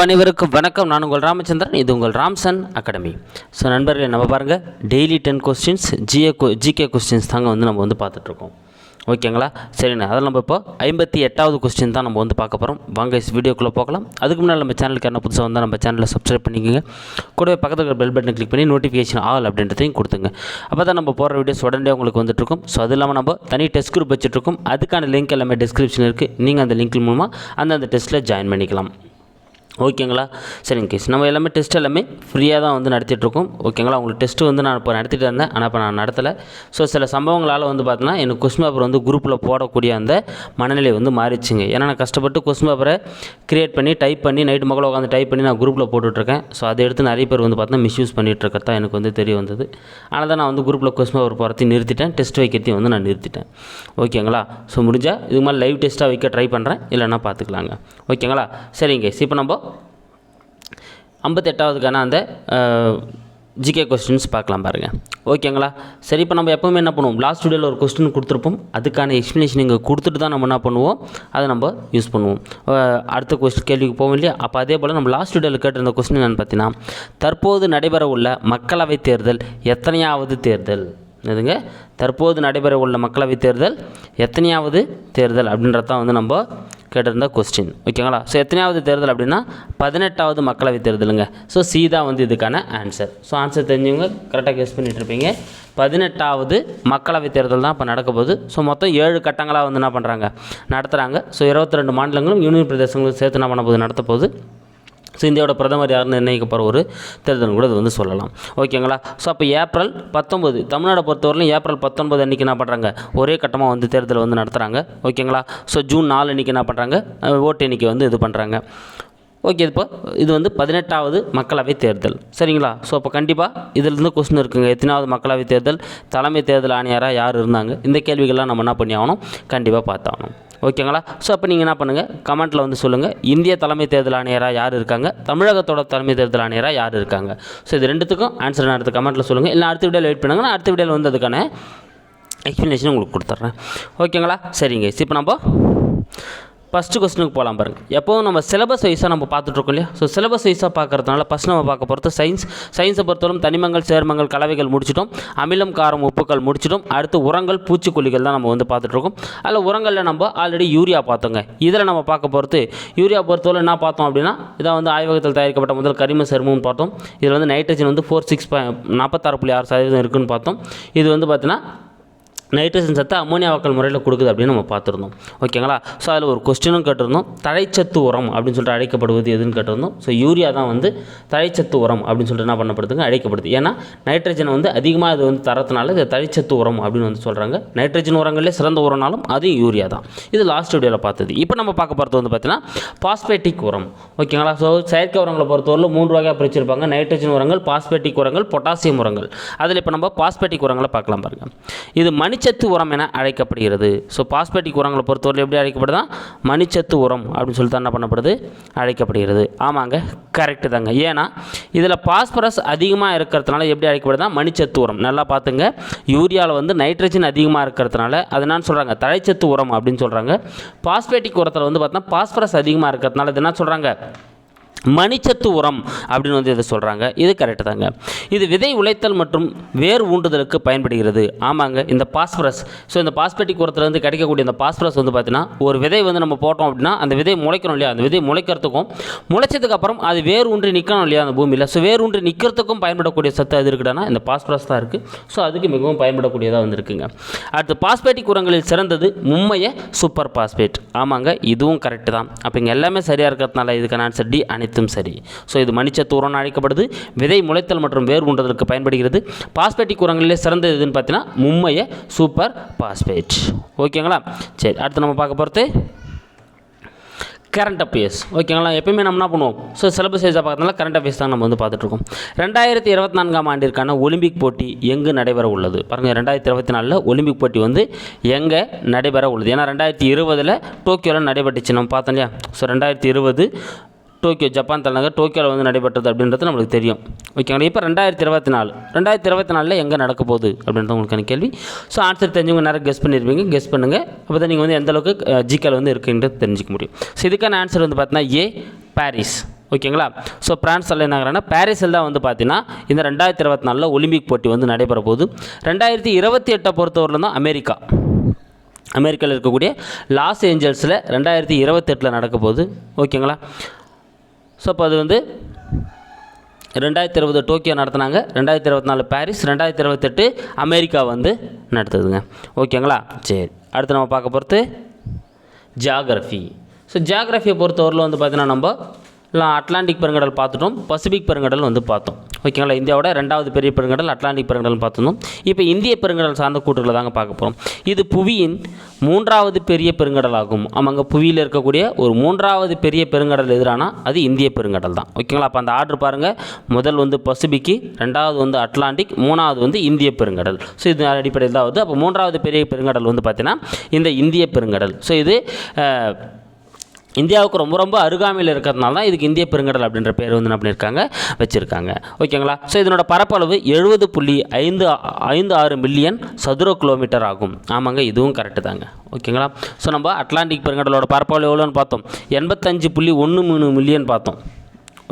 அனைவருக்கும் வணக்கம். நான் உங்கள் ராமச்சந்திரன். இது உங்கள் ராம்சன் அகாடமி. ஸோ நண்பர்களே நம்ம பாருங்கள் daily ten questions GA GK questions தாங்க வந்து நம்ம வந்து பார்த்துட்ருக்கோம். ஓகேங்களா சரிண்ணா அதில் நம்ம இப்போ ஐம்பத்தி எட்டாவது கொஸ்டின் தான் நம்ம வந்து பார்க்க போகிறோம் வாங்க வீடியோக்குள்ளே போகலாம். அதுக்கு முன்னாடி நம்ம சேனலுக்கு என்ன புதுசாக வந்தால் நம்ம சேனலில் சப்ஸ்கிரைப் பண்ணிக்கோங்க. கூடவே பக்கத்தில் இருக்கிற பெல் பட்டனை கிளிக் பண்ணி நோட்டிஃபிகேஷன் ஆல் அப்படின்றதையும் கொடுத்துங்க. அப்போ தான் நம்ம போகிற வீடியோஸ் உடனே உங்களுக்கு வந்துட்டுருக்கும் ஸோ அது இல்லாமல் நம்ம தனி டெஸ்ட் குரூப் வச்சுட்ருக்கோம். அதுக்கான லிங்க் எல்லாமே டிஸ்கிரிப்ஷன் இருக்குது நீங்கள் அந்த லிங்க் மூலமாக அந்த அந்த டெஸ்ட்டில் ஜாயின் பண்ணிக்கலாம். ஓகேங்களா? சரிங்க கேஸ் நம்ம எல்லாமே டெஸ்ட் எல்லாமே ஃப்ரீயாக தான் வந்து நடத்திட்டுருக்கோம். ஓகேங்களா? உங்களுக்கு டெஸ்ட்டு வந்து நான் இப்போ நடத்திட்டு இருந்தேன் ஆனால் இப்போ நான் நடத்தலை. ஸோ சில சம்பவங்களால் வந்து பார்த்தோன்னா எனக்கு கொஸ்டின் பேப்பர் வந்து குரூப்பில் போடக்கூடிய அந்த மனநிலை வந்து மாறிடுச்சுங்க. ஏன்னா நான் கஷ்டப்பட்டு கொஸ்டின் பேப்பரை க்ரியேட் பண்ணி டைப் பண்ணி நைட்டு மக்களை உட்காந்து டைப் பண்ணி நான் குரூப்பில் போட்டுட்ருக்கேன். ஸோ அதை எடுத்து நிறைய பேர் வந்து பார்த்தோன்னா மிஸ்யூஸ் பண்ணிகிட்டு எனக்கு வந்து தெரிய வந்தது. ஆனால் தான் நான் வந்து குரூப்பில் கொஸ்டின் பேப்பர் போகிறதையும் நிறுத்திட்டேன். டெஸ்ட் வைக்கிறதையும் வந்து நான் நிறுத்திட்டேன். ஓகேங்களா? ஸோ முடிஞ்சால் இது மாதிரி லைவ் டெஸ்ட்டாக வைக்க ட்ரை பண்ணுறேன் இல்லைன்னா பார்த்துக்கலாங்க ஓகேங்களா? சரிங்க இப்போ நம்ம ஐம்பத்தெட்டாவதுக்கான அந்த ஜிகே கொஸ்டின்ஸ் பார்க்கலாம் பாருங்கள் ஓகேங்களா சரி இப்போ நம்ம எப்போவுமே என்ன பண்ணுவோம்? லாஸ்ட் வீடியோவில் ஒரு கொஸ்டின் கொடுத்துருப்போம். அதுக்கான எக்ஸ்ப்ளனேஷன் இங்கே கொடுத்துட்டு தான் நம்ம என்ன பண்ணுவோம்? அதை நம்ம யூஸ் பண்ணுவோம். அடுத்த கொஸ்டின் கேள்விக்கு போவோம் இல்லையா? அப்போ அதே போல் நம்ம லாஸ்ட் வீடியோவில் கேட்டிருந்த கொஸ்டின் என்னென்னு பார்த்தீங்கன்னா தற்போது நடைபெற உள்ள மக்களவைத் தேர்தல் எத்தனையாவது தேர்தல்? எதுங்க தற்போது நடைபெற உள்ள மக்களவைத் தேர்தல் எத்தனையாவது தேர்தல் அப்படின்றது தான் வந்து நம்ம கேட்டிருந்த கொஸ்டின் ஓகேங்களா? ஸோ எத்தனையாவது தேர்தல் அப்படின்னா பதினெட்டாவது மக்களவை தேர்தலுங்க. ஸோ சி தான் வந்து இதுக்கான ஆன்சர் ஸோ ஆன்சர் தெரிஞ்சவங்க கரெக்டாக கெஸ் பண்ணிட்டு இருப்பீங்க. பதினெட்டாவது மக்களவை தேர்தல் தான் இப்போ நடக்க போகுது. ஸோ மொத்தம் ஏழு கட்டங்களாக வந்து என்ன பண்ணுறாங்க நடத்துகிறாங்க ஸோ இருபத்தி ரெண்டு மாநிலங்களும் யூனியன் பிரதேசங்களும் சேர்த்து என்ன பண்ண போகுது? நடத்த போகுது. ஸோ இந்தியாவோட பிரதமர் யாருன்னு நிர்ணயிக்க போகிற ஒரு தேர்தல் கூட இது வந்து சொல்லலாம். ஓகேங்களா ஸோ அப்போ ஏப்ரல் பத்தொம்பது தமிழ்நாடை பொறுத்தவரையிலும் ஏப்ரல் பத்தொன்பது அன்றைக்கி என்ன பண்ணுறாங்க ஒரே கட்டமாக வந்து தேர்தல் வந்து நடத்துகிறாங்க ஓகேங்களா ஸோ ஜூன் நாலு அன்றைக்கி என்ன பண்ணுறாங்க ஓட்டு எண்ணிக்கை வந்து இது பண்ணுறாங்க ஓகே இப்போ இது வந்து பதினெட்டாவது மக்களவை தேர்தல். சரிங்களா? ஸோ அப்போ கண்டிப்பாக இதிலிருந்து கொஸ்டின் இருக்குங்க. எத்தனாவது மக்களவை தேர்தல் தலைமை தேர்தல் ஆணையராக யார் இருந்தாங்க? இந்த கேள்விகள்லாம் நம்ம என்ன பண்ணி ஆகணும்? கண்டிப்பாக பார்த்தாகணும். ஓகேங்களா? ஸோ அப்போ நீங்கள் என்ன பண்ணுங்கள் கமெண்ட்டில் வந்து சொல்லுங்கள் இந்திய தலைமை தேர்தல் ஆணையராக யார் இருக்காங்க? தமிழகத்தோட தலைமை தேர்தல் ஆணையராக யார் இருக்காங்க? ஸோ இது ரெண்டுத்துக்கும் ஆன்சர் நான் அடுத்த கமெண்ட்டில் சொல்லுங்கள் இல்லை அடுத்த வீடியோவில் வெயிட் பண்ணுங்க. நான் அடுத்த வீடியோவில் வந்து அதுக்கான எக்ஸ்ப்ளனேஷன் உங்களுக்கு கொடுத்துட்றேன் ஓகேங்களா? சரிங்க. இப்போ நம்ம ஃபஸ்ட்டு கொஸ்டினுக்கு போகலாம் பாருங்கள் எப்போவும் நம்ம சிலபஸ் வைஸாக நம்ம பார்த்துட்ருக்கோம் இல்லையா? ஸோ சிலபஸ் வைஸாக பார்க்கறதுனால ஃபஸ்ட் நம்ம பார்க்க போகிறது சயின்ஸ் சயின்ஸை பொறுத்தவரைக்கும் தனிமங்கள் சேர்மங்கள் கலவைகள் முடிச்சிட்டோம். அமிலம் காரம் உப்புக்கள் முடிச்சிட்டோம். அடுத்து உரங்கள் பூச்சிக்கொல்லிகள் தான் நம்ம வந்து பார்த்துட்ருக்கோம் அதில் உரங்களில் நம்ம ஆல்ரெடி யூரியா பார்த்தோங்க. இதில் நம்ம பார்க்க போகிறது யூரியா பொறுத்தவரை என்ன பார்த்தோம் அப்படின்னா இதான் வந்து ஆய்வகத்தில் தயாரிக்கப்பட்ட முதல் கரிம சேர்மம்னு பார்த்தோம். இதில் வந்து நைட்ரஜன் வந்து ஃபோர் சிக்ஸ் நாற்பத்தாறு புள்ளி ஆறு சதவீதம் இருக்குதுன்னு பார்த்தோம். இது வந்து பார்த்தீங்கன்னா நைட்ரஜன் சத்து அமோனியா முறையில் கொடுக்குது அப்படின்னு நம்ம பார்த்துருந்தோம். ஓகேங்களா ஸோ அதில் ஒரு கொஸ்டினும் கேட்டிருந்தோம். தழைச்சத்து உரம் அப்படின்னு சொல்லிட்டு அழைக்கப்படுவது எதுன்னு கேட்டிருந்தோம். ஸோ யூரியா தான் வந்து தழைச்சத்து உரம் அப்படின்னு சொல்லிட்டு என்ன பண்ணப்படுதுங்க? அழைக்கப்படுது. ஏன்னா நைட்ரஜன் வந்து அதிகமாக இது வந்து தரத்துனால இது தழைச்சத்து உரம் அப்படின்னு வந்து சொல்கிறாங்க நைட்ரஜன் உரங்களே சிறந்த உரம்னாலும் அதுவும் யூரியா தான். இது லாஸ்ட் வீடியோவில் பார்த்தது. இப்போ நம்ம பார்க்க போகிறது வந்து பார்த்தீங்கன்னா பாஸ்பேட்டிக் உரம். ஓகேங்களா ஸோ செயற்கை உரங்களை பொறுத்தவரையில் மூன்று வகையாக பிரிச்சிருப்பாங்க. நைட்ரஜன் உரங்கள் பாஸ்பேட்டிக் உரங்கள் பொட்டாசியம் உரங்கள். அதில் இப்போ நம்ம பாஸ்பேட்டிக் உரங்களை பார்க்கலாம் பாருங்கள் இது மணிச்சத்து உரம் என அழைக்கப்படுகிறது. ஸோ பாஸ்பேட்டிக் உரங்களை பொறுத்தவரை எப்படி அழைக்கப்படுதா? மணிச்சத்து உரம் அப்படின்னு சொல்லிட்டு என்ன பண்ணப்படுது? அழைக்கப்படுகிறது. ஆமாங்க கரெக்டு தாங்க. ஏன்னா இதில் பாஸ்பரஸ் அதிகமாக இருக்கிறதுனால எப்படி அழைக்கப்படுதா மணிச்சத்து உரம். நல்லா பார்த்துங்க. யூரியாவில் வந்து நைட்ரஜன் அதிகமாக இருக்கிறதுனால அது என்னன்னு சொல்கிறாங்க தழைச்சத்து உரம் அப்படின்னு சொல்கிறாங்க பாஸ்பேட்டிக் உரத்தில் வந்து பார்த்தா பாஸ்பரஸ் அதிகமாக இருக்கிறதுனால இது என்ன சொல்கிறாங்க மணிச்சத்து உரம் அப்படின்னு வந்து இதை சொல்கிறாங்க இது கரெக்டு தாங்க. இது விதை உழைத்தல் மற்றும் வேர் ஊண்டுதலுக்கு பயன்படுகிறது. ஆமாங்க இந்த பாஸ்பரஸ். ஸோ இந்த பாஸ்பேட்டிக் உரத்துலேருந்து கிடைக்கக்கூடிய இந்த பாஸ்பரஸ் வந்து பார்த்தீங்கன்னா ஒரு விதை வந்து நம்ம போட்டோம் அப்படின்னா அந்த விதை முளைக்கணும் இல்லையா? அந்த விதை முளைக்கிறதுக்கும் முளைச்சதுக்கப்புறம் அது வேர் ஊன்றி நிற்கணும் இல்லையா? அந்த பூமியில். ஸோ வேர் ஊன்றி நிற்கிறதுக்கும் பயன்படக்கூடிய சத்து அது இருக்குடானா இந்த பாஸ்பரஸ் தான் இருக்குது ஸோ அதுக்கு மிகவும் பயன்படக்கூடியதாக வந்து இருக்குங்க. அடுத்து பாஸ்பேட்டிக் உரங்களில் சிறந்தது மும்மைய சூப்பர் பாஸ்பேட் ஆமாங்க இதுவும் கரெக்டு தான். அப்போ இங்கே எல்லாமே சரியாக இருக்கிறதுனால இதுக்கான ஆன்சர் டி அனைத்தும் சரி. ஸோ இது மணிச்சத்தூரம்னு அழைக்கப்படுது. விதை முளைத்தல் மற்றும் வேர் உண்டதற்கு பயன்படுகிறது. பாஸ்பேட்டிக் உரங்களிலே சிறந்த எதுன்னு பார்த்தீங்கன்னா மும்மைய சூப்பர் பாஸ்பேட் ஓகேங்களா சரி அடுத்து நம்ம பார்க்க போகிறது கரண்ட் அஃபேர்ஸ் ஓகேங்களா எப்பயுமே நம்ம என்ன பண்ணுவோம்? ஸோ சிலபஸ் வைஸாக பார்க்கறதுனால கரண்ட் அஃபேர்ஸ் தான் நம்ம வந்து பார்த்துட்ருக்கோம் ரெண்டாயிரத்தி இருபத்தி நான்காம் ஆண்டிற்கான ஒலிம்பிக் போட்டி எங்கு நடைபெற உள்ளது? பாருங்கள் ரெண்டாயிரத்தி இருபத்தி நாலில் ஒலிம்பிக் போட்டி வந்து எங்கே நடைபெற உள்ளது? ஏன்னா ரெண்டாயிரத்தி இருபதில் டோக்கியோவில் நடைபெற்றுச்சு நம்ம பார்த்தோம் இல்லையா? ஸோ ரெண்டாயிரத்தி இருபது டோக்கியோ ஜப்பான் தலைநகர் டோக்கியோவில் வந்து நடைபெற்றது அப்படின்றது நம்மளுக்கு தெரியும். ஓகேங்களா? இப்போ ரெண்டாயிரத்தி இருபத்தி நாலு. ரெண்டாயிரத்தி இருபத்தி நாலில் எங்கே நடக்க போகுது அப்படின்றது உங்களுக்கான கேள்வி. ஸோ ஆன்சர் தெரிஞ்சவங்க நேரம் கெஸ் பண்ணியிருப்பீங்க. கெஸ் பண்ணுங்கள் அப்போ தான் நீங்கள் வந்து எந்தளவுக்கு ஜிக்கல் வந்து இருக்குன்றது தெரிஞ்சுக்க முடியும். ஸோ இதுக்கான ஆன்சர் வந்து பார்த்தீங்கன்னா ஏ பாரிஸ் ஓகேங்களா? ஸோ பிரான்ஸில் என்ன ஆகுறாங்கன்னா பாரிஸில் தான் வந்து பார்த்தீங்கன்னா இந்த ரெண்டாயிரத்தி இருபத்தி நாலில் ஒலிம்பிக் போட்டி வந்து நடைபெற போகுது. ரெண்டாயிரத்தி இருபத்தி எட்டை பொறுத்தவரையிலும் தான் அமெரிக்கா. அமெரிக்காவில் இருக்கக்கூடிய லாஸ் ஏஞ்சல்ஸில் ரெண்டாயிரத்தி இருபத்தெட்டில் நடக்க போகுது. ஓகேங்களா? ஸோ அப்போ அது வந்து ரெண்டாயிரத்தி இருபது டோக்கியோ நடத்துனாங்க. ரெண்டாயிரத்தி இருபத்தி நாலு பாரிஸ் ரெண்டாயிரத்தி இருபத்தெட்டு அமெரிக்கா வந்து நடத்துதுங்க. ஓகேங்களா? சரி. அடுத்து நம்ம பார்க்க போகிறது ஜியாகிரஃபி ஸோ ஜியாகிரஃபியை பொறுத்தவரையில் வந்து பார்த்தீங்கன்னா நம்ம அட்லாண்டிக் பெருங்கடல் பார்த்துட்டோம். பசிபிக் பெருங்கடல் வந்து பார்த்தோம். ஓகேங்களா? இந்தியாவோட ரெண்டாவது பெரிய பெருங்கடல் அட்லாண்டிக் பெருங்கடல் பார்த்துருந்தோம். இப்போ இந்திய பெருங்கடல் சார்ந்த கூற்றுகளை தாங்க பார்க்க போகிறோம் இது புவியின் மூன்றாவது பெரிய பெருங்கடல் ஆகும் ஆமாங்க புவியில் இருக்கக்கூடிய ஒரு மூன்றாவது பெரிய பெருங்கடல் எதிரானா? அது இந்திய பெருங்கடல் தான். ஓகேங்களா? அப்போ அந்த ஆர்டர் பாருங்கள் முதல் வந்து பசிபிக்கு ரெண்டாவது வந்து அட்லாண்டிக் மூணாவது வந்து இந்திய பெருங்கடல். ஸோ இது அடிப்படையில் தான் வருது. அப்போ மூன்றாவது பெரிய பெருங்கடல் வந்து பார்த்தீங்கன்னா இந்த இந்திய பெருங்கடல். ஸோ இது இந்தியாவுக்கு ரொம்ப ரொம்ப அருகாமையில் இருக்கிறதுனால தான் இதுக்கு இந்திய பெருங்கடல் அப்படின்ற பேர் வந்து என்ன பண்ணியிருக்காங்க? வச்சுருக்காங்க. ஓகேங்களா ஸோ இதனோட பரப்பளவு எழுபது புள்ளி ஐந்து ஐந்து ஆறு மில்லியன் சதுர கிலோமீட்டர் ஆகும். ஆமாங்க இதுவும் கரெக்டு தாங்க. ஓகேங்களா ஸோ நம்ம அட்லாண்டிக் பெருங்கடலோட பரப்பளவு எவ்வளோன்னு பார்த்தோம். எண்பத்தஞ்சு புள்ளி ஒன்று மூணு மில்லியன் பார்த்தோம்.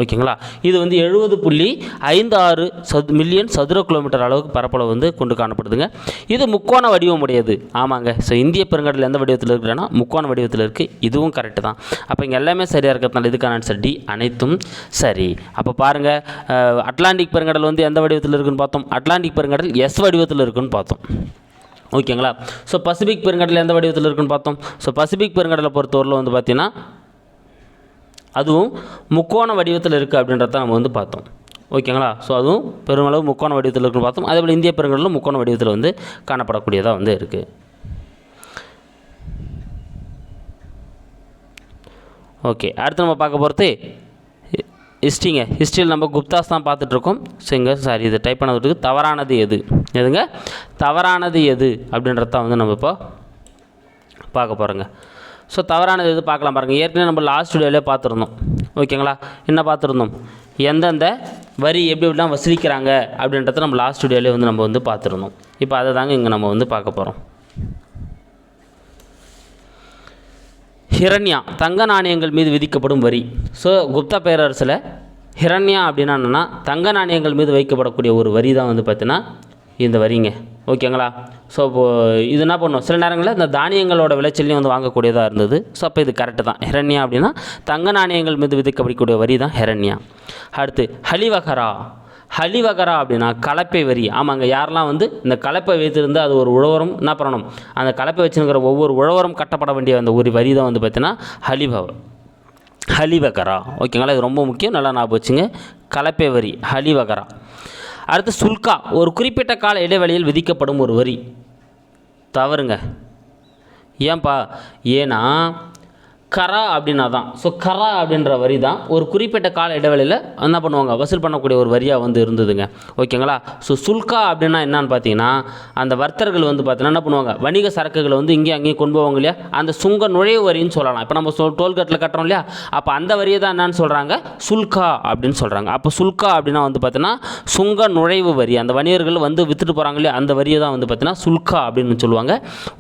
ஓகேங்களா? இது வந்து எழுபது புள்ளி ஐந்து ஆறு சது மில்லியன் சதுர கிலோமீட்டர் அளவுக்கு பரப்பளவு வந்து கொண்டு காணப்படுதுங்க. இது முக்கோண வடிவம் உடையது ஆமாங்க. ஸோ இந்திய பெருங்கடல் எந்த வடிவத்தில் இருக்குன்னா முக்கோண வடிவத்தில் இருக்குது இதுவும் கரெக்டு தான். அப்போ இங்கே எல்லாமே சரியாக இருக்கிறதுனால இதுக்கான ஆன்சர் டி அனைத்தும் சரி. அப்போ பாருங்கள் அட்லாண்டிக் பெருங்கடல் வந்து எந்த வடிவத்தில் இருக்குன்னு பார்த்தோம்? அட்லாண்டிக் பெருங்கடல் எஸ் வடிவத்தில் இருக்குன்னு பார்த்தோம். ஓகேங்களா? ஸோ பசிபிக் பெருங்கடல் எந்த வடிவத்தில் இருக்குன்னு பார்த்தோம்? ஸோ பசிபிக் பெருங்கடலை பொறுத்தவரையில் வந்து பார்த்தீங்கன்னா அதுவும் முக்கோண வடிவத்தில் இருக்குது அப்படின்றத நம்ம வந்து பார்த்தோம். ஓகேங்களா? ஸோ அதுவும் பெருமளவு முக்கோண வடிவத்தில் இருக்குன்னு பார்த்தோம். அதே போல் இந்திய பெருங்கடலும் முக்கோண வடிவத்தில் வந்து காணப்படக்கூடியதாக வந்து இருக்குது ஓகே அடுத்து நம்ம பார்க்க போகிறது ஹிஸ்ட்ரிங்க. ஹிஸ்ட்ரியில் நம்ம குப்தாஸ் தான் பார்த்துட்ருக்கோம். ஸோ இங்கே சாரி இது டைப் பண்ணதுக்கு தவறானது எது? எதுங்க? தவறானது எது அப்படின்றத வந்து நம்ம இப்போ பார்க்க போகிறோங்க ஸோ தவறானது எது பார்க்கலாம் பாருங்கள் ஏற்கனவே நம்ம லாஸ்ட் வீடியோவிலே பார்த்துருந்தோம். ஓகேங்களா என்ன பார்த்துருந்தோம்? எந்தெந்த வரி எப்படி எப்படிலாம் வசூலிக்கிறாங்க அப்படின்றத நம்ம லாஸ்ட் வீடியோவிலே வந்து நம்ம வந்து பார்த்துருந்தோம். இப்போ அதை தாங்க இங்கே நம்ம வந்து பார்க்க போகிறோம் ஹிரண்யா தங்க நாணயங்கள் மீது விதிக்கப்படும் வரி. ஸோ குப்தா பேரரசில் ஹிரண்யா அப்படின்னா என்னென்னா தங்க நாணயங்கள் மீது வைக்கப்படக்கூடிய ஒரு வரி தான் வந்து பார்த்தீங்கன்னா இந்த வரிங்க. ஓகேங்களா? ஸோ இப்போது இது என்ன பண்ணும்? சில நேரங்களில் இந்த தானியங்களோட விளைச்சலையும் வந்து வாங்கக்கூடியதாக இருந்தது. ஸோ அப்போ இது கரெக்டு தான். ஹிரண்யா அப்படின்னா தங்க நாணயங்கள் மீது விதிக்கப்படக்கூடிய வரி தான் ஹிரண்யா. அடுத்து ஹலிவகரா. ஹலிவகரா அப்படின்னா கலப்பை வரி. ஆமாங்க யாரெல்லாம் வந்து இந்த கலப்பை வைத்திருந்து அது ஒரு உழவரும் என்ன பண்ணணும்? அந்த கலப்பை வச்சுருக்கிற ஒவ்வொரு உழவரும் கட்டப்பட வேண்டிய அந்த ஒரு வரி தான் வந்து பார்த்தீங்கன்னா ஹலிபவ ஹலிவகரா. ஓகேங்களா? இது ரொம்ப முக்கியம். நல்லா ஞாபகம் வச்சுங்க. கலப்பை வரி ஹலிவகரா. அடுத்து சுல்கா ஒரு குறிப்பிட்ட கால இடைவெளியில் விதிக்கப்படும் ஒரு வரி. தவறுங்க. ஏன்பா? ஏன்னா கரா அப்படின்னா தான். ஸோ கரா அப்படின்ற வரி தான். ஒரு குறிப்பிட்ட கால இடைவெளியில் என்ன பண்ணுவாங்க? வசூல் பண்ணக்கூடிய ஒரு வரியாக வந்து இருந்ததுங்க. ஓகேங்களா ஸோ சுல்கா அப்படின்னா என்னன்னு பார்த்தீங்கன்னா அந்த வர்த்தகர்கள் வந்து பார்த்தீங்கன்னா என்ன பண்ணுவாங்க? வணிக சரக்குகளை வந்து இங்கேயும் அங்கேயும் கொண்டு போவாங்க இல்லையா? அந்த சுங்க நுழைவு வரின்னு சொல்லலாம். இப்போ நம்ம சொல் டோல்கேட்டில் கட்டுறோம் இல்லையா? அப்போ அந்த வரியை தான் என்னன்னு சொல்கிறாங்க சுல்கா அப்படின்னு சொல்கிறாங்க அப்போ சுல்கா அப்படின்னா வந்து பார்த்தீங்கன்னா சுங்க நுழைவு வரி. அந்த வணிகர்கள் வந்து விற்றுட்டு போகிறாங்க இல்லையா? அந்த வரியை தான் வந்து பார்த்தீங்கன்னா சுல்கா அப்படின்னு சொல்லுவாங்க.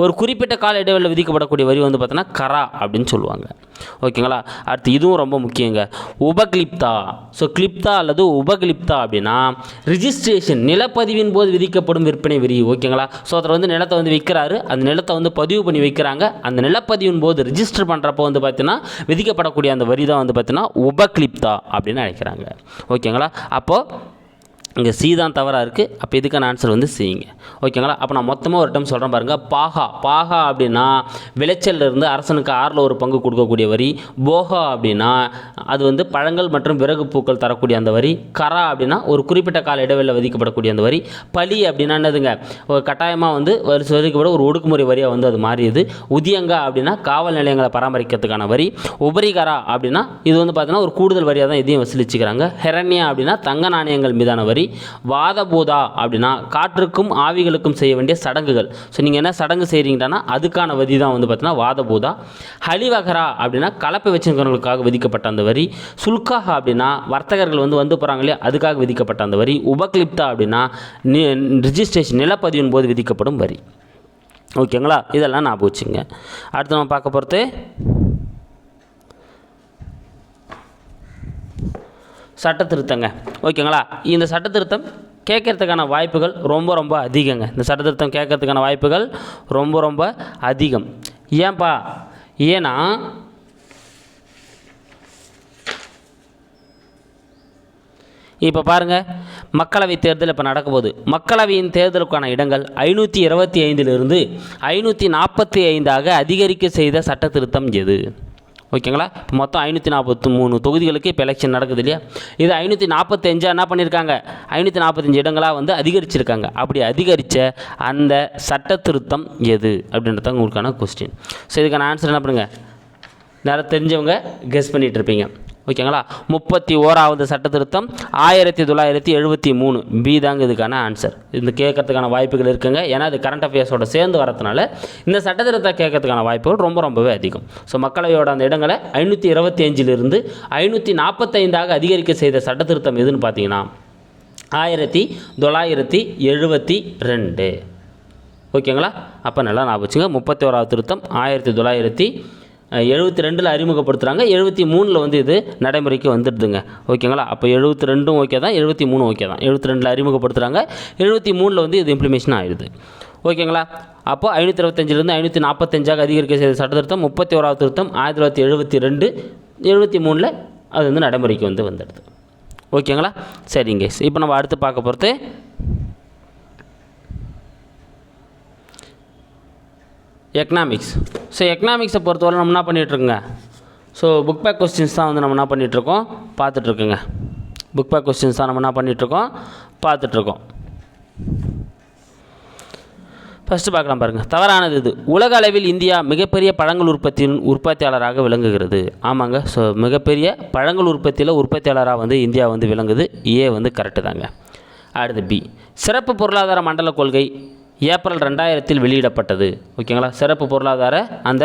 ஒரு குறிப்பிட்ட கால இடைவெளியில் விதிக்கப்படக்கூடிய வரி வந்து பார்த்தீங்கன்னா கரா அப்படின்னு சொல்லுவாங்க. ஓகேங்களா? அடுத்து இதுவும் ரொம்ப முக்கியங்க. உபக்லிப்தா. ஸோ கிளிப்தா அல்லது உபக்லிப்தா அப்படின்னா ரிஜிஸ்ட்ரேஷன் நிலப்பதிவின் போது விதிக்கப்படும் விற்பனை வரி ஓகேங்களா? ஸோ அதில் வந்து நிலத்தை வந்து விற்கிறாரு. அந்த நிலத்தை வந்து பதிவு பண்ணி வைக்கிறாங்க. அந்த நிலப்பதிவின் போது ரிஜிஸ்டர் பண்ணுறப்போ வந்து பார்த்தீங்கன்னா விதிக்கப்படக்கூடிய அந்த வரி தான் வந்து பார்த்தீங்கன்னா உபக்லிப்தா அப்படின்னு நினைக்கிறாங்க ஓகேங்களா? அப்போது இங்கே சி தான் தவறாக இருக்குது அப்போ இதுக்கான ஆன்சர் வந்து சிங்க ஓகேங்களா அப்போ நான் மொத்தமாக ஒரு டைம் சொல்கிறேன் பாருங்கள் பாகா. பாகா அப்படின்னா விளைச்சல்ல இருந்து அரசனுக்கு ஆறில் ஒரு பங்கு கொடுக்கக்கூடிய வரி. போகா அப்படின்னா அது வந்து பழங்கள் மற்றும் விறகு பூக்கள் தரக்கூடிய அந்த வரி. கரா அப்படின்னா ஒரு குறிப்பிட்ட கால இடைவெளியில் விதிக்கப்படக்கூடிய அந்த வரி. பலி அப்படின்னா என்னதுங்க? ஒரு கட்டாயமாக வந்து ஒரு விதிக்கப்பட ஒரு ஒடுக்குமுறை வரியாக வந்து அது மாறியது. உதியங்கா அப்படின்னா காவல் நிலையங்களை பராமரிக்கிறதுக்கான வரி. உபரிகரா அப்படின்னா இது வந்து பார்த்தீங்கன்னா ஒரு கூடுதல் வரியாக தான் இதையும் வசூலிச்சுக்கிறாங்க. ஹெரண்யா அப்படின்னா தங்க நாணயங்கள் மீதான வரி. வாதபூதா அப்படின்னா காற்றுக்கும் ஆவிகளுக்கும் செய்ய வேண்டிய சடங்குகள். ஸோ நீங்கள் என்ன சடங்கு செய்கிறீங்கன்னா அதுக்கான வரி தான் வந்து பார்த்தீங்கன்னா வாதபூதா. ஹலிவகரா அப்படின்னா கலப்பை வச்சுருக்கிறவங்களுக்காக விதிக்கப்பட்ட அந்த வரி. சுல்காஹா அப்படின்னா வர்த்தகர்கள் வந்து வந்து போகிறாங்க இல்லையா அதுக்காக விதிக்கப்பட்ட அந்த வரி. உபக்லிப்தா அப்படின்னா ரிஜிஸ்ட்ரேஷன் நிலப்பதிவின் போது விதிக்கப்படும் வரி. ஓகேங்களா? இதெல்லாம் ஞாபகம் வச்சுங்க அடுத்து நம்ம பார்க்க போகிறது சட்ட திருத்தங்க ஓகேங்களா? இந்த சட்ட திருத்தம் கேட்கறதுக்கான வாய்ப்புகள் ரொம்ப ரொம்ப அதிகங்க. இந்த சட்ட திருத்தம் கேட்கறதுக்கான வாய்ப்புகள் ரொம்ப ரொம்ப அதிகம். ஏன்பா? ஏன்னா இப்போ பாருங்கள் மக்களவை தேர்தல் இப்போ நடக்க போகுது மக்களவையின் தேர்தலுக்கான இடங்கள் ஐநூற்றி இருபத்தி ஐந்திலிருந்து ஐநூற்றி நாற்பத்தி ஐந்தாக அதிகரிக்க செய்த சட்ட திருத்தம் எது? ஓகேங்களா? இப்போ மொத்தம் ஐநூற்றி நாற்பத்தி மூணு தொகுதிகளுக்கு இப்போ எலெக்ஷன் நடக்குது இல்லையா? இது ஐநூற்றி நாற்பத்தஞ்சா என்ன பண்ணியிருக்காங்க ஐநூற்றி நாற்பத்தஞ்சு இடங்களாக வந்து அதிகரிச்சிருக்காங்க. அப்படி அதிகரித்த அந்த சட்ட திருத்தம் எது? அப்படின்றது உங்களுக்கான கொஸ்டின் ஸோ இதுக்கான ஆன்சர் என்ன பண்ணுங்கள் நேரம் தெரிஞ்சவங்க கெஸ் பண்ணிகிட்ருப்பீங்க இருப்பீங்க. ஓகேங்களா? முப்பத்தி ஓராவது சட்ட திருத்தம் ஆயிரத்தி தொள்ளாயிரத்தி எழுபத்தி மூணு பி தாங்க இதுக்கான ஆன்சர் இந்த கேட்கறதுக்கான வாய்ப்புகள் இருக்குங்க. ஏன்னா இது கரண்ட் அஃபேர்ஸோட சேர்ந்து வரதுனால இந்த சட்ட திருத்தத்தை கேட்கறதுக்கான வாய்ப்புகள் ரொம்ப ரொம்பவே அதிகம். ஸோ மக்களவையோட அந்த இடங்களை ஐநூற்றி இருபத்தி அஞ்சிலிருந்து ஐநூற்றி நாற்பத்தைந்தாக அதிகரிக்க செய்த சட்ட திருத்தம் எதுன்னு பார்த்தீங்கன்னா ஆயிரத்தி தொள்ளாயிரத்தி எழுபத்தி ரெண்டு ஓகேங்களா? அப்போ நல்லா ஞாபகம் வச்சுங்க. முப்பத்தி ஓராவது திருத்தம் ஆயிரத்தி தொள்ளாயிரத்தி எழுபத்தி ரெண்டில் அறிமுகப்படுத்துகிறாங்க எழுபத்தி மூணில் வந்து இது நடைமுறைக்கு வந்துடுதுங்க. ஓகேங்களா? அப்போ எழுபத்தி ரெண்டும் ஓகே தான் எழுபத்தி மூணு ஓகே தான். எழுபத்தி ரெண்டில் அறிமுகப்படுத்துகிறாங்க எழுபத்தி மூணில் வந்து இது இம்ப்ளிமேஷன் ஆயிடுது. ஓகேங்களா? அப்போ ஐநூற்றி இருபத்தஞ்சிலேருந்து ஐநூற்றி நாற்பத்தஞ்சாக அதிகரிக்க செய்த சட்ட திருத்தம் முப்பத்தி ஓராவது திருத்தம் ஆயிரத்தி தொள்ளாயிரத்தி எழுபத்தி ரெண்டு எழுபத்தி மூணில் அது வந்து நடைமுறைக்கு வந்து வந்துடுது. ஓகேங்களா? சரிங்க. இப்போ நம்ம அடுத்து பார்க்க போகிறது எக்கனாமிக்ஸ் ஸோ எக்கனாமிக்ஸை பொறுத்தவரை நம்ம என்ன பண்ணிகிட்ருக்குங்க ஸோ புக் பேக் கொஸ்டின்ஸ் தான் வந்து நம்ம என்ன பண்ணிகிட்ருக்கோம் பார்த்துட்ருக்குங்க புக் பேக் கொஸ்டின்ஸ் தான் நம்ம என்ன பண்ணிகிட்ருக்கோம் பார்த்துட்ருக்கோம் ஃபஸ்ட்டு பார்க்கலாம் பாருங்கள் தவறானது இது. உலக அளவில் இந்தியா மிகப்பெரிய பழங்கள் உற்பத்தியின் உற்பத்தியாளராக விளங்குகிறது. ஆமாங்க. ஸோ மிகப்பெரிய பழங்கள் உற்பத்தியில் உற்பத்தியாளராக வந்து இந்தியா வந்து விளங்குது. ஏ வந்து கரெக்டு தாங்க. அடுத்து பி சிறப்பு பொருளாதார மண்டல கொள்கை ஏப்ரல் ரெண்டாயிரத்தில் வெளியிடப்பட்டது. ஓகேங்களா? சிறப்பு பொருளாதார அந்த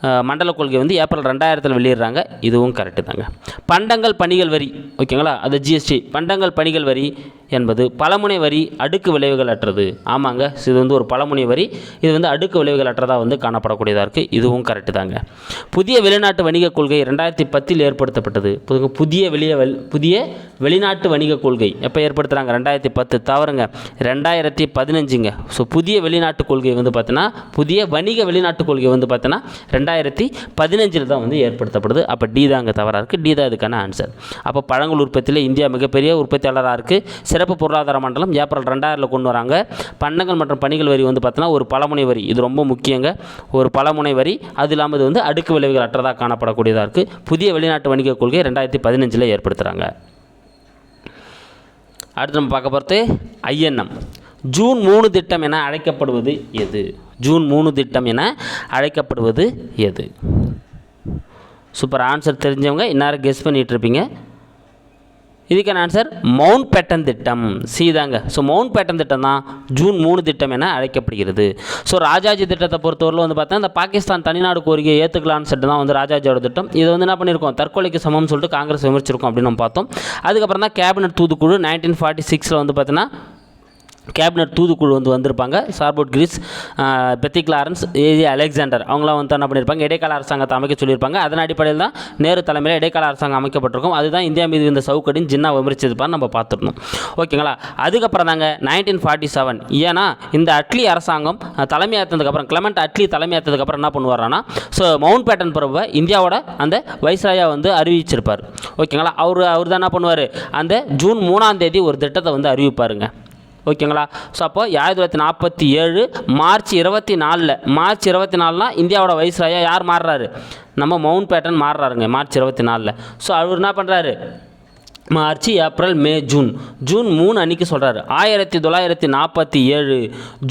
மண்டல கொள்கை வந்து ஏப்ரல் ரெண்டாயிரத்தில் வெளியிடுறாங்க. இதுவும் கரெக்டு தாங்க. பண்டங்கள் பணிகள் வரி ஓகேங்களா? அது ஜிஎஸ்டி பண்டங்கள் பணிகள் வரி என்பது பலமுனை வரி அடுக்கு விளைவுகள் அற்றது. ஆமாங்க. இது வந்து ஒரு பலமுனை வரி. இது வந்து அடுக்கு விளைவுகள் அற்றதாக வந்து காணப்படக்கூடியதாக இருக்குது இதுவும் கரெக்டு தாங்க. புதிய வெளிநாட்டு வணிக கொள்கை ரெண்டாயிரத்தி பத்தில் ஏற்படுத்தப்பட்டது. புது- புதிய வெளிய வெள் புதிய வெளிநாட்டு வணிக கொள்கை. எப்போ ஏற்படுத்துகிறாங்க ரெண்டாயிரத்தி பத்து. தவறுங்க. ரெண்டாயிரத்தி பதினஞ்சுங்க. ஸோ புதிய வெளிநாட்டு கொள்கை வந்து பார்த்தீங்கன்னா புதிய வணிக வெளிநாட்டு கொள்கை வந்து பார்த்தீங்கன்னா ரெண்டாயிரத்தி ரெண்டாயிரத்தி பதினஞ்சில் தான் வந்து ஏற்படுத்தப்படுது. அப்போ டி தாங்க தவறாக இருக்குது டி தான் இதுக்கான ஆன்சர் அப்போ பழங்கள் உற்பத்தியில் இந்தியா மிகப்பெரிய உற்பத்தியாளராக இருக்குது சிறப்பு பொருளாதார மண்டலம் ஏப்ரல் ரெண்டாயிரத்தில் கொண்டு வராங்க. பண்ணங்கள் மற்றும் பணிகள் வரி வந்து பார்த்தீங்கன்னா ஒரு பலமுனை வரி. இது ரொம்ப முக்கியங்க. ஒரு பலமுனை வரி. அது இல்லாமல் இது வந்து அடுக்கு விளைவுகள் அற்றதாக காணப்படக்கூடியதாக இருக்குது புதிய வெளிநாட்டு வணிக கொள்கை ரெண்டாயிரத்தி பதினஞ்சில் ஏற்படுத்துகிறாங்க அடுத்து நம்ம பார்க்க போகிறது ஐஎன்எம். ஜூன் மூணு திட்டம் என அழைக்கப்படுவது எது? ஜூன் மூணு திட்டம் என அழைக்கப்படுவது எது? சூப்பர். ஆன்சர் தெரிஞ்சவங்க இந்நேரம் கெஸ் பண்ணிகிட்டு இருப்பீங்க இதுக்கான ஆன்சர் மவுண்ட் பேட்டன் திட்டம். சி தாங்க. ஸோ மவுண்ட் பேட்டன் திட்டம் தான் ஜூன் மூணு திட்டம் என அழைக்கப்படுகிறது. ஸோ ராஜாஜி திட்டத்தை பொறுத்தவரையில் வந்து பார்த்தா இந்த பாகிஸ்தான் தனிநாடு கோரிக்கையை ஏற்றுக்கலான்னு சொல்லிட்டு தான் வந்து ராஜாஜியோட திட்டம். இது வந்து என்ன பண்ணியிருக்கோம்? தற்கொலைக்கு சமம்னு சொல்லிட்டு காங்கிரஸ் விமர்சிச்சிருக்கோம் அப்படின்னு நம்ம பார்த்தோம். அதுக்கப்புறம் தான் கேபினட் தூதுக்குழு நைன்டீன் ஃபார்ட்டி சிக்ஸில் வந்து பார்த்தீங்கன்னா கேபினட் தூதுக்குழு வந்து வந்திருப்பாங்க. சார்போட் Cripps Pethick Lawrence AG Alexander அவங்களாம் வந்து என்ன பண்ணியிருப்பாங்க இடைக்கால அரசாங்கத்தை அமைக்க சொல்லியிருப்பாங்க. அதன் அடிப்படையில் தான் நேரு தலைமையில் இடைக்கால அரசாங்கம் அமைக்கப்பட்டிருக்கும். அதுதான் இந்தியா மீது இந்த சவுக்கடின் ஜின்னா விமர்சிச்சிருப்பான்னு நம்ம பார்த்துருந்தோம் ஓகேங்களா? அதுக்கப்புறம் தாங்க நைன்டீன் ஃபார்ட்டி செவன் ஏன்னா இந்த அட்லி அரசாங்கம் தலைமையாத்ததுக்கப்புறம் கிளமெண்ட் அட்லி தலைமையாத்ததுக்கப்புறம் என்ன பண்ணுவார்னா ஸோ மவுண்ட் பேட்டன் பிரபுவை இந்தியாவோட அந்த வைஸ்ராயா வந்து அறிவிச்சிருப்பார். ஓகேங்களா? அவர் அவர் தான் என்ன பண்ணுவார்? அந்த ஜூன் மூணாம் தேதி ஒரு திட்டத்தை வந்து அறிவிப்பாருங்க. ஓகேங்களா? ஸோ அப்போ ஆயிரத்தி தொள்ளாயிரத்தி நாற்பத்தி ஏழு மார்ச் இருபத்தி நாலில் மார்ச் இருபத்தி நாலுனா இந்தியாவோட வயசுராயா யார் மாறுறாரு? நம்ம மவுண்ட் பேட்டன் மாறுறாருங்க மார்ச் இருபத்தி நாலில். ஸோ அவர் என்ன பண்ணுறாரு March April May June. June மூணு அன்னைக்கு சொல்கிறாரு ஆயிரத்தி தொள்ளாயிரத்தி நாற்பத்தி ஏழு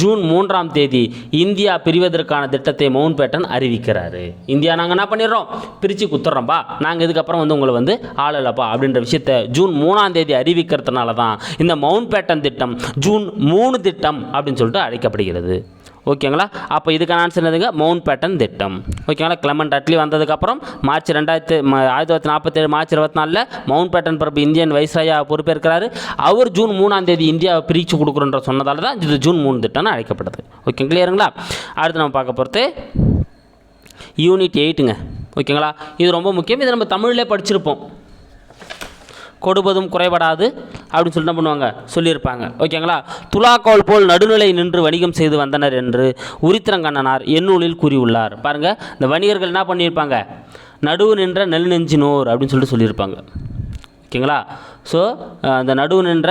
ஜூன் மூன்றாம் தேதி இந்தியா பிரிவதற்கான திட்டத்தை மவுண்ட் பேட்டன் அறிவிக்கிறாரு. இந்தியா நாங்கள் என்ன பண்ணிடுறோம்? பிரித்து குத்துறோம்ப்பா நாங்கள் இதுக்கப்புறம் வந்து உங்களை வந்து ஆளலப்பா அப்படின்ற விஷயத்த ஜூன் மூணாம் தேதி அறிவிக்கிறதுனால தான் இந்த மவுண்ட் பேட்டன் திட்டம் ஜூன் மூணு திட்டம் அப்படின்னு சொல்லிட்டு அழைக்கப்படுகிறது. ஓகேங்களா? அப்போ இதுக்கான ஆன்சர் என்னதுங்க? மவுண்ட் பேட்டன் திட்டம். ஓகேங்களா? கிளமண்ட் அட்லி வந்ததுக்கப்புறம் மார்ச் ரெண்டாயிரத்து ஆயிரத்தி தொள்ளாயிரத்தி நாற்பத்தேழு மார்ச் இருபத்தி நாலில் மவுண்ட் பேட்டன் பிறப்பு இந்தியன் வைஸ்ராயா பொறுப்பேற்கிறாரு. அவர் ஜூன் மூணாம் தேதி இந்தியாவை பிரித்து கொடுக்குறோன்ற சொன்னதால தான் இது ஜூன் மூணு திட்டம்னு அழைக்கப்படுது ஓகே கிளியருங்களா அடுத்து நம்ம பார்க்க போகிறது யூனிட் எயிட்டுங்க ஓகேங்களா? இது ரொம்ப முக்கியம். இதை நம்ம தமிழ்லேயே படிச்சிருப்போம். கொடுப்பதும் குறைபடாது அப்படின்னு சொல்லிட்டு என்ன பண்ணுவாங்க? சொல்லியிருப்பாங்க. ஓகேங்களா? துலாக்கோல் போல் நடுநிலை நின்று வணிகம் செய்து வந்தனர் என்று உரித்திரங்கண்ணனார் எண்ணூலில் கூறியுள்ளார். பாருங்கள் இந்த வணிகர்கள் என்ன பண்ணியிருப்பாங்க? நடுவு நின்ற நெல் நெஞ்சினோர் அப்படின்னு சொல்லிட்டு சொல்லியிருப்பாங்க. ஓகேங்களா? ஸோ அந்த நடுவு நின்ற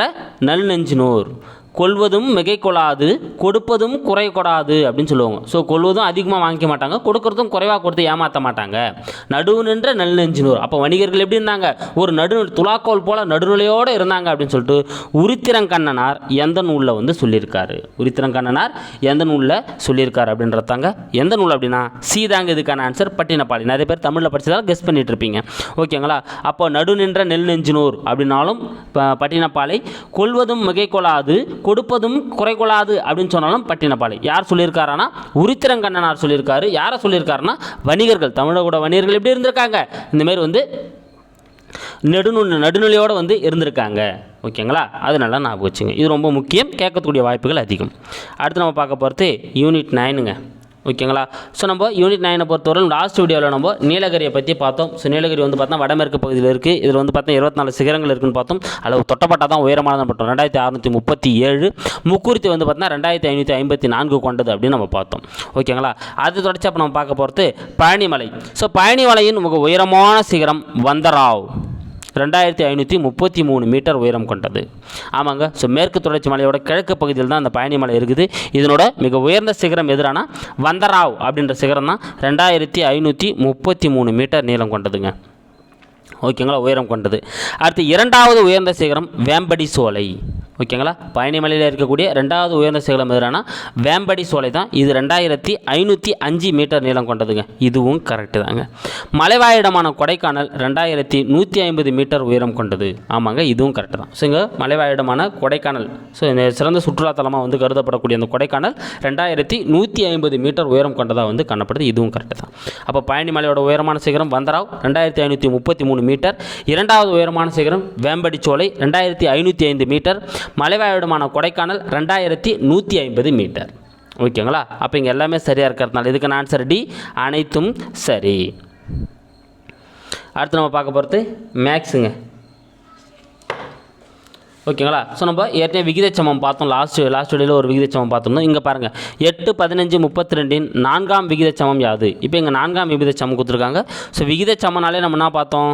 நல் நெஞ்சினோர். கொள்வதும் மிகை கொள்ளாது கொடுப்பதும் குறை கொடாது அப்படின்னு சொல்லுவாங்க. ஸோ கொள்வதும் அதிகமாக வாங்கிக்க மாட்டாங்க கொடுக்கறதும் குறைவாக கொடுத்து ஏமாற்ற மாட்டாங்க. நடுவு நின்ற நல் நெஞ்சினோர். அப்போ வணிகர்கள் எப்படி இருந்தாங்க? ஒரு நடு துலாக்கோல் போல நடுநிலையோடு இருந்தாங்க அப்படின்னு சொல்லிட்டு உரித்திரங்கண்ணனார் எந்த நூலில் வந்து சொல்லியிருக்காரு? உரித்திரங்கண்ணனார் எந்த நூலில் சொல்லியிருக்காரு அப்படின்றதாங்க. எந்த நூல் அப்படின்னா? சீதாங்க இதுக்கான ஆன்சர் பட்டினப்பாளி நிறைய பேர் தமிழில் படித்ததால் கெஸ் பண்ணிட்டு இருப்பீங்க. ஓகேங்களா? அப்போ நடு நின்ற நெல் நெஞ்சினோர் அப்படின்னாலும் ப- பட்டினப்பாலை கொள்வதும் மிகை கொள்ளாது கொடுப்பதும் குறைகொள்ளாது அப்படின்னு சொன்னாலும் பட்டினப்பாலை யார் சொல்லியிருக்காரானா உரித்திரங்கண்ணனார் சொல்லியிருக்காரு. யாரை சொல்லியிருக்காருன்னா வணிகர்கள் தமிழகோட வணிகர்கள் எப்படி இருந்திருக்காங்க? இந்தமாரி வந்து நெடுநு நடுநிலையோடு வந்து இருந்திருக்காங்க. ஓகேங்களா? அது நல்லா ஞாபகம் வச்சுங்க. இது ரொம்ப முக்கியம். கேட்கக்கூடிய வாய்ப்புகள் அதிகம். அடுத்து நம்ம பார்க்க போகிறது யூனிட் நைனுங்க ஓகேங்களா? ஸோ நம்ம யூனிட் நைனை பொறுத்தவரை லாஸ்ட் வீடியோவில் நம்ம நீலகிரியை பற்றி பார்த்தோம். ஸோ நீலகிரி வந்து பார்த்தா வடமேற்கு பகுதியில் இருக்குது இதில் வந்து பார்த்தா இருபத்தி நாலு சிகரங்கள் இருக்குன்னு பார்த்தோம். அளவு தொட்டப்பட்டா தான் உயரமானது பட்டோம் ரெண்டாயிரத்தி அறுநூற்றி முப்பத்தி ஏழு. முக்கூர்த்தி வந்து பார்த்தா ரெண்டாயிரத்தி ஐநூற்றி ஐம்பத்தி நான்கு கொண்டது அப்படின்னு நம்ம பார்த்தோம். ஓகேங்களா? அது தொடர்ச்சி அப்போ நம்ம பார்க்க போகிறது பழனிமலை. ஸோ பழனிமலையின் மிக உயரமான சிகரம் வந்தராவ். ரெண்டாயிரத்தி ஐநூற்றி முப்பத்தி மூணு மீட்டர் உயரம் கொண்டது. ஆமாங்க ஸோ மேற்கு தொடர்ச்சி மலையோட கிழக்கு பகுதியில் தான் அந்த பழனிமலை இருக்குது. இதனோட மிக உயர்ந்த சிகரம் எதுரானா வந்தராவ் அப்படின்ற சிகரம் தான் ரெண்டாயிரத்தி ஐநூற்றி முப்பத்தி மூணு மீட்டர் நீளம் கொண்டதுங்க. ஓகேங்களா உயரம் கொண்டது. அடுத்து இரண்டாவது உயர்ந்த சிகரம் வேம்படி சோலை. ஓகேங்களா? பழனிமலையில் இருக்கக்கூடிய ரெண்டாவது உயர்ந்த சிகரம் எதுனா வேம்படி சோலை தான். இது ரெண்டாயிரத்தி ஐநூற்றி அஞ்சு மீட்டர் நீளம் கொண்டதுங்க. இதுவும் கரெக்டு தாங்க. மலைவாழிடமான கொடைக்கானல் ரெண்டாயிரத்தி நூற்றி ஐம்பது மீட்டர் உயரம் கொண்டது. ஆமாங்க இதுவும் கரெக்டு தான். ஸோ இங்கே மலைவாழிடமான கொடைக்கானல். ஸோ இந்த சிறந்த சுற்றுலாத்தலமாக வந்து கருதப்படக்கூடிய அந்த கொடைக்கானல் ரெண்டாயிரத்தி நூற்றி ஐம்பது மீட்டர் உயரம் கொண்டதாக வந்து காணப்படுது. இதுவும் கரெக்டு தான். அப்போ பழனிமலையோட உயரமான சிகரம் வந்தராவ் ரெண்டாயிரத்தி ஐநூற்றி முப்பத்தி மூணு மீட்டர். இரண்டாவது உயரமான சிகரம் வேம்படி சோலை ரெண்டாயிரத்தி ஐநூற்றி ஐந்து மீட்டர். மலைவாழிடமான கொடைக்கானல் ரெண்டாயிரத்தி நூற்றி ஐம்பது மீட்டர். ஓகேங்களா? அப்போ இங்கே எல்லாமே சரியாக இருக்கிறதுனால இதுக்கான ஆன்சர் டி அனைத்தும் சரி. அடுத்து நம்ம பார்க்க போகிறது மேக்ஸுங்க ஓகேங்களா? ஸோ நம்ம ஏற்கனவே விகிதச்சமம் பார்த்தோம். லாஸ்ட் லாஸ்ட் வீடியோவில் ஒரு விகிதச்சமம் பார்த்தோம்னா இங்கே பாருங்கள் எட்டு பதினஞ்சு முப்பத்தி ரெண்டின் நான்காம் விகிதச்சமம் யாது? இப்போ இங்கே நான்காம் விகிதச்சமம் கொடுத்துருக்காங்க. ஸோ விகிதச்சமனாலே நம்ம என்ன பார்த்தோம்?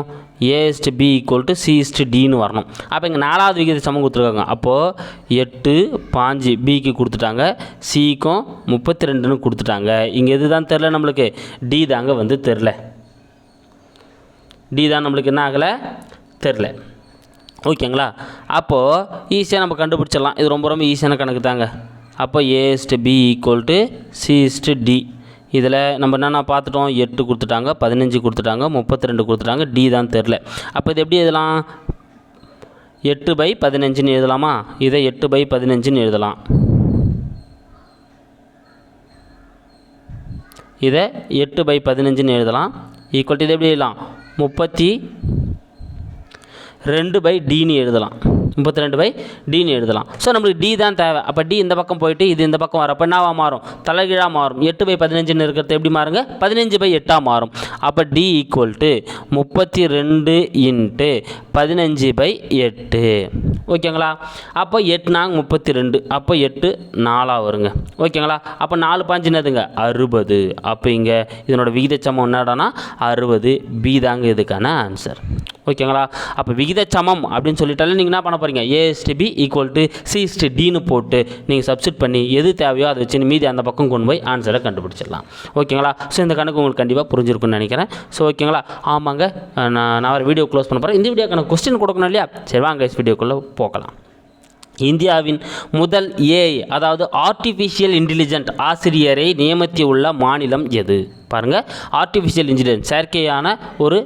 A is to B equal to C is to டின்னு வரணும். அப்போ இங்கே நாலாவது விகிதச்சமம் கொடுத்துருக்காங்க. அப்போது எட்டு பாஞ்சு பிக்கு கொடுத்துட்டாங்க. சிக்கும் முப்பத்தி ரெண்டுன்னு கொடுத்துட்டாங்க. இங்கே எது தான் தெரில நம்மளுக்கு? டி தாங்க வந்து தெரில. டி தான் நம்மளுக்கு என்ன ஆகலை? தெரில. ஓகேங்களா? அப்போது ஈஸியாக நம்ம கண்டுபிடிச்சிடலாம். இது ரொம்ப ரொம்ப ஈஸியான கணக்கு தாங்க. அப்போ A is to B equal to C D இதில் நம்ம என்னென்ன பார்த்துட்டோம்? எட்டு கொடுத்துட்டாங்க பதினஞ்சு கொடுத்துட்டாங்க முப்பத்தி ரெண்டு கொடுத்துட்டாங்க டி தான் தெரில. அப்போ இது எப்படி எழுதலாம்? எட்டு பை பதினஞ்சுன்னு எழுதலாமா? இதை எட்டு பை பதினஞ்சுன்னு எழுதலாம். இதை எட்டு பை பதினஞ்சுன்னு எழுதலாம். ஈக்குவல் டு இதை எப்படி எழுதலாம்? முப்பத்தி ரெண்டு பை டின்னு எழுதலாம். முப்பத்தி ரெண்டு பை டின்னு எழுதலாம். ஸோ நம்மளுக்கு டி தான் தேவை. அப்போ டி இந்த பக்கம் போயிட்டு இது இந்த பக்கம் வரப்போ என்னவாக மாறும்? தலைகீழாக மாறும். எட்டு பை பதினஞ்சுன்னு இருக்கிறது எப்படி மாறுங்க? பதினஞ்சு பை எட்டாக மாறும். அப்போ டி ஈக்குவல் டு முப்பத்தி ரெண்டு இன்ட்டு பதினஞ்சு பை எட்டு. ஓகேங்களா அப்போ எட்டு நாங்கள் முப்பத்தி ரெண்டு. அப்போ எட்டு நாலாக வருங்க. ஓகேங்களா அப்போ நாலு பாஞ்சு என்னதுங்க? அறுபது. அப்போ இங்கே இதனோட விகிதச்சமம் என்னடானா? அறுபது. பி தாங்க இதுக்கான ஆன்சர் ஓகேங்களா? அப்போ விகிதச்சமம் அப்படின்னு சொல்லிட்டாலே நீங்கள் என்ன பண்ண போகிறீங்க A is to B equal to C is to டின்னு போட்டு நீங்கள் சப்ஸ்டிட் பண்ணி எது தேவையோ அதை வச்சு மீதி அந்த பக்கம் கொண்டு போய் ஆன்சரை கண்டுபிடிச்சிடலாம். ஓகேங்களா? ஸோ இந்த கணக்கு உங்களுக்கு கண்டிப்பாக புரிஞ்சிருக்குன்னு நினைக்கிறேன். ஸோ ஓகேங்களா? ஆமாங்க. நான் நான் ஒரு வீடியோ க்ளோஸ் பண்ண போகிறேன் இந்த வீடியோக்கான கொஸ்டின் கொடுக்கணும் இல்லையா? சரி வாங்க வீடியோக்குள்ளே போகலாம். இந்தியாவின் முதல் ஏஐ அதாவது ஆர்டிஃபிஷியல் இன்டெலிஜென்ட் ஆசிரியரை நியமித்தியுள்ள மாநிலம் எது? பாருங்கள் ஆர்டிஃபிஷியல் இன்டெலிஜென்ட் செயற்கையான ஒரு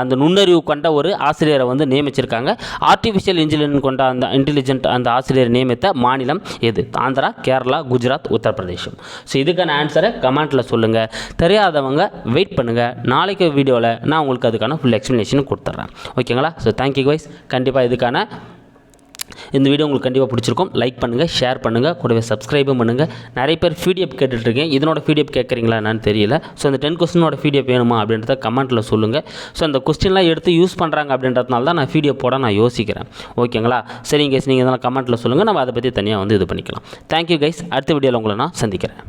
அந்த நுண்ணறிவு கொண்ட ஒரு ஆசிரியரை வந்து நியமிச்சிருக்காங்க. ஆர்டிஃபிஷியல் இன்டெலிஜென்ட் கொண்ட அந்த இன்டெலிஜென்ட் அந்த ஆசிரியரை நியமித்த மாநிலம் எது? ஆந்திரா கேரளா குஜராத் உத்தரப்பிரதேசம். ஸோ இதுக்கான ஆன்சரை கமெண்ட்டில் சொல்லுங்கள் தெரியாதவங்க வெயிட் பண்ணுங்கள் நாளைக்கு வீடியோவில் நான் உங்களுக்கு அதுக்கான ஃபுல் எக்ஸ்ப்ளனேஷன் கொடுத்துட்றேன் ஓகேங்களா ஸோ தேங்க்யூ வைஸ் கண்டிப்பாக இதுக்கான இந்த வீடியோ உங்களுக்கு கண்டிப்பாக பிடிச்சிருக்கும். லைக் பண்ணுங்கள் ஷேர் பண்ணுங்கள் கூடவே சப்ஸ்கிரைபும் பண்ணுங்கள் நிறைய பேர் பிடிஎஃப் கேட்டுட்ருக்கேன். இதனோட பிடிஎஃப் கேட்குறீங்களா என்னன்னு தெரியல. ஸோ அந்த டென் கொஸ்டினோட பிடிஎஃப் வேணுமா அப்படின்றத கமெண்ட்டில் சொல்லுங்கள் ஸோ அந்த கொஸ்டின்லாம் எடுத்து யூஸ் பண்ணுறாங்க அப்படின்றதுனால தான் நான் பிடிஎஃப் போட நான் யோசிக்கிறேன். ஓகேங்களா சரிங்க கைஸ் நீங்கள் இதெல்லாம் கமெண்ட்டில் சொல்லுங்கள் நம்ம அதை பற்றி தனியாக வந்து இது பண்ணிக்கலாம். தேங்க்யூ கைஸ் அடுத்த வீடியோவில் உங்களை நான் சந்திக்கிறேன்.